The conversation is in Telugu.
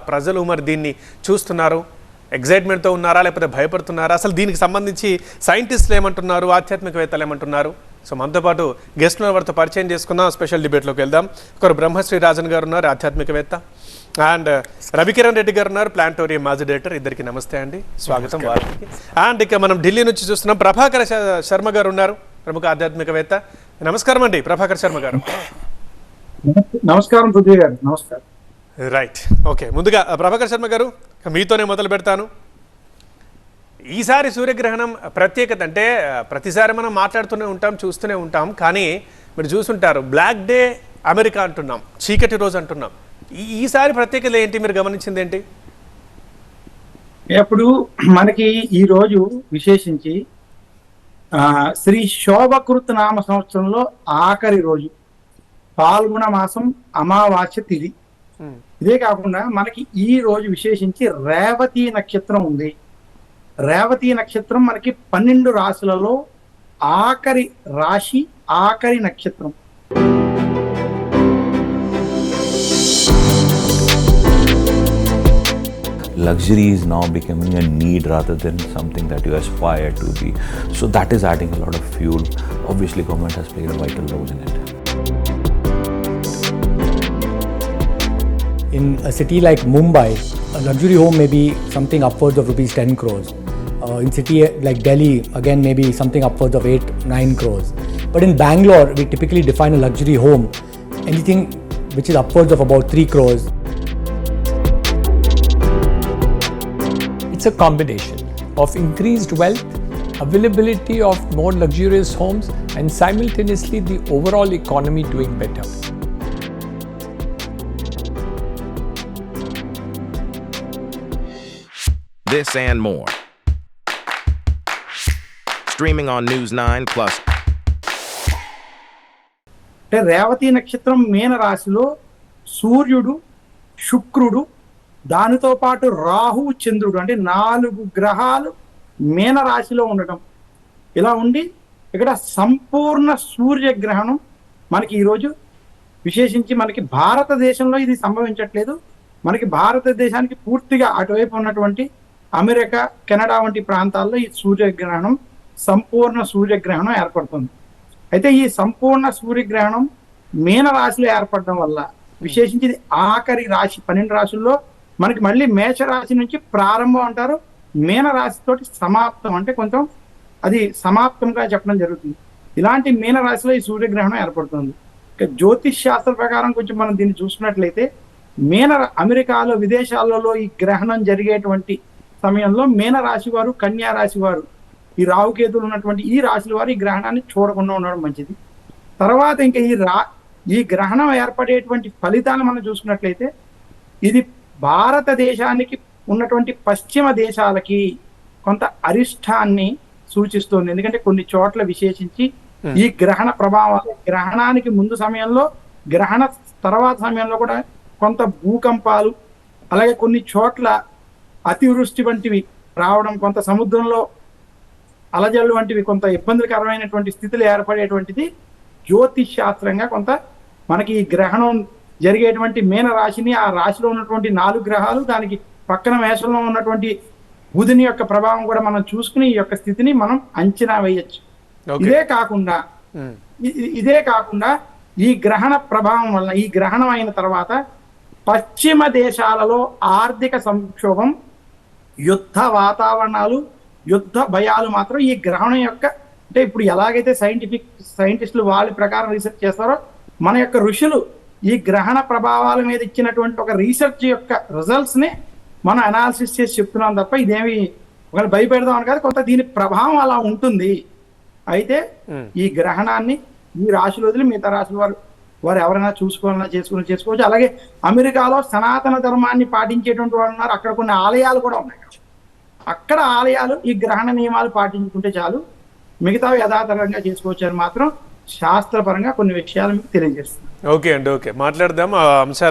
ప్రజలు మరి దీన్ని చూస్తున్నారు? ఎగ్జైట్మెంట్తో ఉన్నారా? లేకపోతే భయపడుతున్నారా? అసలు దీనికి సంబంధించి సైంటిస్టులు ఏమంటున్నారు? ఆధ్యాత్మికవేత్తలు ఏమంటున్నారు? సో మనతో పాటు గెస్ట్ వారితో పరిచయం చేసుకుందాం. స్పెషల్ డిబేట్లోకి వెళ్దాం. ఒకరు బ్రహ్మశ్రీ రాజన్ గారు ఉన్నారు ఆధ్యాత్మికవేత్త. అండ్ రవికిరణ్ రెడ్డి గారు ఉన్నారు ప్లాంటోరియం మాజీ డైరెక్టర్. ఇద్దరికి నమస్తే అండి. స్వాగతం వారికి. అండ్ ఇక మనం ఢిల్లీ నుంచి చూస్తున్నాం. ప్రభాకర్ శర్మ గారు ఉన్నారు ప్రముఖ ఆధ్యాత్మికవేత్త. నమస్కారం అండి ప్రభాకర్ శర్మ గారు. నమస్కారం పృథ్వీ గారు. నమస్కారం. రైట్ ఓకే ముందుగా ప్రభాకర్ శర్మ గారు మీతోనే మొదలు పెడతాను. ఈసారి సూర్యగ్రహణం ప్రత్యేకత అంటే ప్రతిసారి మనం మాట్లాడుతూనే ఉంటాం చూస్తూనే ఉంటాం. కానీ మీరు చూసుంటారు బ్లాక్ డే అమెరికా అంటున్నాం చీకటి రోజు అంటున్నాం. ఈసారి ప్రత్యేకత ఏంటి? మీరు గమనించింది ఏంటి? ఇప్పుడు మనకి ఈ రోజు విశేషించి ఆ శ్రీ శోభకృత్ నామ సంవత్సరంలో ఆఖరి రోజు పాల్గొన మాసం అమావాస్య ఉమ్, ఇదే కాకుండా మనకి ఈ రోజు విశేషించి రేవతి నక్షత్రం ఉంది రేవతి నక్షత్రం మనకి పన్నెండు రాశులలో ఆఖరి రాశి ఆఖరి నక్షత్రం luxury is now becoming a need rather than something that you aspire to be so that is adding a lot of fuel obviously government has played a vital role in it In a city like Mumbai, a luxury home may be something upwards of rupees 10 crores. Uh, in city like Delhi, again maybe something upwards of 8, 9 crores. But in Bangalore, we typically define a luxury home, anything which is upwards of about 3 crores. It's a combination of increased wealth, availability of more luxurious homes, and simultaneously the overall economy doing better. This and more. Streaming on News 9 Plus. అంటే రేవతి నక్షత్రం మీన రాశిలో సూర్యుడు శుక్రుడు దానితో పాటు రాహు చంద్రుడు అంటే నాలుగు గ్రహాలు మీన రాశిలో ఉండటం ఇలా ఉండి ఇక్కడ సంపూర్ణ సూర్యగ్రహణం మనకి ఈరోజు విశేషించి మనకి భారతదేశంలో ఇది సంభవించట్లేదు మనకి భారతదేశానికి పూర్తిగా అటువైపు ఉన్నటువంటి అమెరికా కెనడా వంటి ప్రాంతాల్లో ఈ సూర్యగ్రహణం సంపూర్ణ సూర్యగ్రహణం ఏర్పడుతుంది. అయితే ఈ సంపూర్ణ సూర్యగ్రహణం మీన రాశిలో ఏర్పడడం వల్ల విశేషించి ఇది ఆఖరి రాశి పన్నెండు రాశుల్లో మనకి మళ్ళీ మేషరాశి నుంచి ప్రారంభం అంటారు. మీన రాశితోటి సమాప్తం అంటే కొంచెం అది సమాప్తంగా చెప్పడం జరుగుతుంది. ఇలాంటి మీన రాశిలో ఈ సూర్యగ్రహణం ఏర్పడుతుంది. జ్యోతిష్ శాస్త్ర ప్రకారం కొంచెం మనం దీన్ని చూసుకున్నట్లయితే మీన అమెరికాలో విదేశాలలో ఈ గ్రహణం జరిగేటువంటి సమయంలో మీన రాశి వారు కన్యా రాశి వారు ఈ రాహుకేతులు ఉన్నటువంటి ఈ రాశుల వారు ఈ గ్రహణాన్ని చూడకుండా ఉండడం మంచిది. తర్వాత ఇంకా ఈ రా ఈ గ్రహణం ఏర్పడేటువంటి ఫలితాలు మనం చూసుకున్నట్లయితే ఇది భారతదేశానికి ఉన్నటువంటి పశ్చిమ దేశాలకి కొంత అరిష్టాన్ని సూచిస్తుంది. ఎందుకంటే కొన్ని చోట్ల విశేషించి ఈ గ్రహణ ప్రభావం గ్రహణానికి ముందు సమయంలో గ్రహణ తర్వాత సమయంలో కూడా కొంత భూకంపాలు అలాగే కొన్ని చోట్ల అతివృష్టి వంటివి రావడం కొంత సముద్రంలో అలజల్లు వంటివి కొంత ఇబ్బందికరమైనటువంటి స్థితులు ఏర్పడేటువంటిది జ్యోతిష్ శాస్త్రంగా కొంత మనకి ఈ గ్రహణం జరిగేటువంటి మీన రాశిని ఆ రాశిలో ఉన్నటువంటి నాలుగు గ్రహాలు దానికి పక్కన మేషంలో ఉన్నటువంటి బుధుని యొక్క ప్రభావం కూడా మనం చూసుకుని ఈ యొక్క స్థితిని మనం అంచనా వేయచ్చు. ఇదే కాకుండా ఇదే కాకుండా ఈ గ్రహణ ప్రభావం వల్ల ఈ గ్రహణం అయిన తర్వాత పశ్చిమ దేశాలలో ఆర్థిక సంక్షోభం యుద్ధ వాతావరణాలు యుద్ధ భయాలు మాత్రం ఈ గ్రహణం యొక్క అంటే ఇప్పుడు ఎలాగైతే సైంటిఫిక్ సైంటిస్టులు వాళ్ళ ప్రకారం రీసెర్చ్ చేస్తారో మన యొక్క ఋషులు ఈ గ్రహణ ప్రభావాల మీద ఇచ్చినటువంటి ఒక రీసెర్చ్ యొక్క రిజల్ట్స్ని మనం అనాలిసిస్ చేసి చెప్తున్నాం తప్ప ఇదేమి ఒకవేళ భయపెడదాం అని కాదు కొంత దీని ప్రభావం అలా ఉంటుంది అయితే. ఈ గ్రహణాన్ని ఈ రాశులు వదిలి మిగతా రాశుల వారు వారు ఎవరైనా చూసుకోవాలన్నా చేసుకుని చేసుకోవచ్చు. అలాగే అమెరికాలో సనాతన ధర్మాన్ని పాటించేటువంటి వాళ్ళు ఉన్నారు. అక్కడ కొన్ని ఆలయాలు కూడా ఉన్నాయి. అక్కడ ఆలయాలు ఈ గ్రహణ నియమాలు పాటించుకుంటే చాలు. మిగతా యథాతథంగా చేసుకోవచ్చు అని మాత్రం శాస్త్రపరంగా కొన్ని విషయాలు మీకు తెలియజేస్తుంది ఓకే అండి ఓకే. మాట్లాడదాం. ఆ అంశాలు